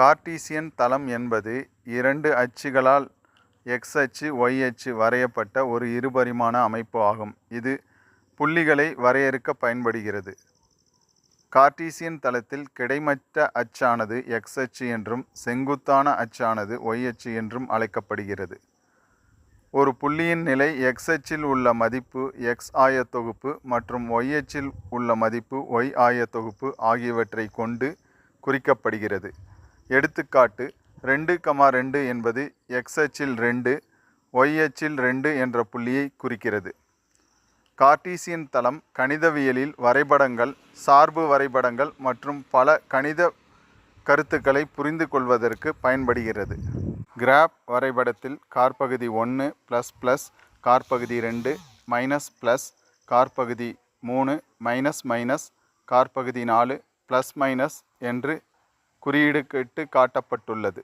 Cartesian தளம் என்பது இரண்டு அச்சுகளால் எக்ஸ் அச்சு ஒய் அச்சு வரையப்பட்ட ஒரு இருபரிமாண அமைப்பு ஆகும். இது புள்ளிகளை வரையறுக்க பயன்படுகிறது. கார்ட்டீசியன் தளத்தில் கிடைமட்ட அச்சானது எக்ஸ் அச்சு என்றும் செங்குத்தான அச்சானது ஒய் அச்சு என்றும் அழைக்கப்படுகிறது. ஒரு புள்ளியின் நிலை எக்ஸ் அச்சில் உள்ள மதிப்பு எக்ஸ் ஆயத்தொகுப்பு மற்றும் ஒய் அச்சில் உள்ள மதிப்பு ஒய் ஆயத்தொகுப்பு ஆகியவற்றை கொண்டு குறிக்கப்படுகிறது. எடுத்துக்காட்டு ரெண்டு கமா ரெண்டு என்பது எக்ஸ் அச்சில் ரெண்டு ஒய் அச்சில் ரெண்டு என்ற புள்ளியை குறிக்கிறது. கார்ட்டீசியன் தளம் கணிதவியலில் வரைபடங்கள் சார்பு வரைபடங்கள் மற்றும் பல கணித கருத்துக்களை புரிந்து கொள்வதற்கு பயன்படுகிறது. கிராப் வரைபடத்தில் கார்பகுதி ஒன்று ப்ளஸ் ப்ளஸ் கார்பகுதி ரெண்டு மைனஸ் ப்ளஸ் கார்பகுதி மூணு மைனஸ் மைனஸ் கார்பகுதி நாலு ப்ளஸ் மைனஸ் என்று குறியீடு கேட்டு காட்டப்பட்டுள்ளது.